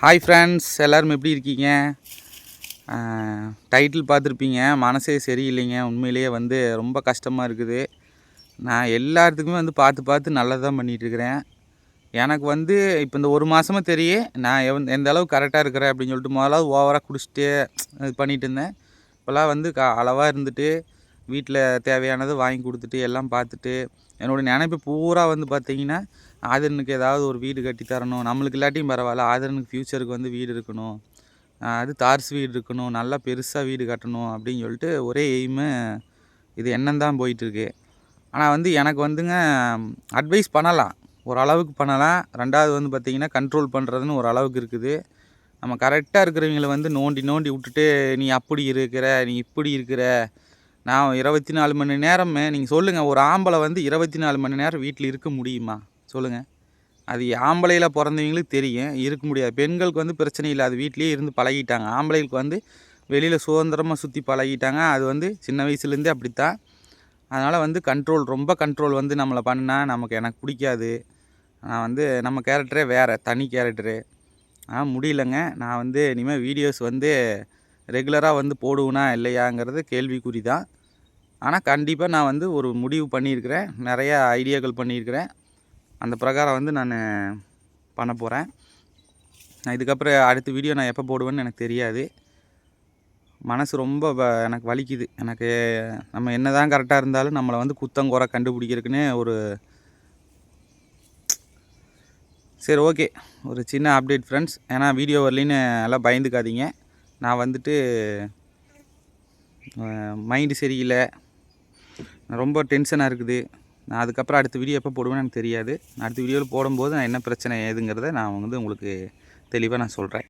Hi friends எல்லோரும் எப்படி இருக்கீங்க? டைட்டில் பார்த்துருப்பீங்க. மனசே சரியில்லைங்க. உண்மையிலேயே வந்து ரொம்ப கஷ்டமாக இருக்குது. நான் எல்லாத்துக்குமே வந்து பார்த்து பார்த்து நல்லது தான் பண்ணிகிட்ருக்கிறேன் எனக்கு வந்து இப்போ இந்த ஒரு மாதமாக தெரிய நான் எவ் எந்த அளவுக்கு கரெக்டாக இருக்கிறேன் அப்படின்னு சொல்லிட்டு முதலாவது ஓவராக குடிச்சிட்டு இது பண்ணிகிட்டு இருந்தேன். இப்போல்லாம் வந்து க அளவாக இருந்துட்டு வீட்டில் தேவையானது வாங்கி கொடுத்துட்டு எல்லாம் பார்த்துட்டு என்னோடய நினைப்பு பூரா வந்து பார்த்தீங்கன்னா ஆதரனுக்கு ஏதாவது ஒரு வீடு கட்டி தரணும். நம்மளுக்கு இல்லாட்டியும் பரவாயில்ல. ஆதரனுக்கு ஃப்யூச்சருக்கு வந்து வீடு இருக்கணும். அது தார்ஸ் வீடு இருக்கணும். நல்லா பெருசாக வீடு கட்டணும் அப்படின்னு சொல்லிட்டு ஒரே எய்மு இது எண்ணம் தான் போயிட்டுருக்கு. ஆனால் வந்து எனக்கு வந்துங்க அட்வைஸ் பண்ணலாம். ஓரளவுக்கு பண்ணலாம். ரெண்டாவது வந்து பார்த்திங்கன்னா கண்ட்ரோல் பண்ணுறதுன்னு ஒரு அளவுக்கு இருக்குது. நம்ம கரெக்டாக இருக்கிறவங்கள வந்து நோண்டி நோண்டி விட்டுட்டு நீ அப்படி இருக்கிற நீ இப்படி இருக்கிற நான் இருபத்தி நாலு மணி நேரமே நீங்கள் சொல்லுங்கள் ஒரு ஆம்பளை வந்து இருபத்தி நாலு மணி நேரம் வீட்டில் இருக்க முடியுமா? சொல்லுங்கள் அது ஆம்பளையில் பிறந்தவங்களுக்கு தெரியும் இருக்க முடியாது. பெண்களுக்கு வந்து பிரச்சனை இல்லை அது வீட்லேயே இருந்து பழகிட்டாங்க. ஆம்பளைகளுக்கு வந்து வெளியில் சுதந்திரமாக சுற்றி பழகிட்டாங்க அது வந்து சின்ன வயசுலேருந்தே அப்படித்தான். அதனால் வந்து கண்ட்ரோல் ரொம்ப கண்ட்ரோல் வந்து நம்மளை பண்ணால் நமக்கு எனக்கு பிடிக்காது. நான் வந்து நம்ம கேரக்டரே வேறு தனி கேரக்டரு ஆனால் முடியலங்க. நான் வந்து இனிமேல் வீடியோஸ் வந்து ரெகுலராக வந்து போடுவேனா இல்லையாங்கிறது கேள்விக்குறி தான். ஆனால் கண்டிப்பாக நான் வந்து ஒரு முடிவு பண்ணியிருக்கிறேன். நிறையா ஐடியாக்கள் பண்ணியிருக்கிறேன். அந்த பிரகாரம் வந்து நான் பண்ண போகிறேன் நான் இதுக்கப்புறம் அடுத்த வீடியோ நான் எப்போ போடுவேன்னு எனக்கு தெரியாது. மனசு ரொம்ப வ- எனக்கு வலிக்குது. எனக்கு நம்ம என்ன தான் கரெக்டாக இருந்தாலும் நம்மளை வந்து குத்தம் குறை கண்டுபிடிக்கிறதுக்குன்னு ஒரு சரி ஓகே ஒரு சின்ன அப்டேட் ஃப்ரெண்ட்ஸ் ஏன்னா வீடியோ வரலின்னு எல்லாம் பயந்துக்காதீங்க. நான் வந்துட்டு மைண்டு சரியில்லை. ரொம்ப டென்ஷனாக இருக்குது. நான் அதுக்கப்புறம் அடுத்த வீடியோ எப்போ போடுவேன்னு எனக்கு தெரியாது. அடுத்த வீடியோவில் போடும்போது நான் என்ன பிரச்சனை ஏதுங்கிறத நான் வந்து உங்களுக்கு தெளிவாக நான் சொல்கிறேன்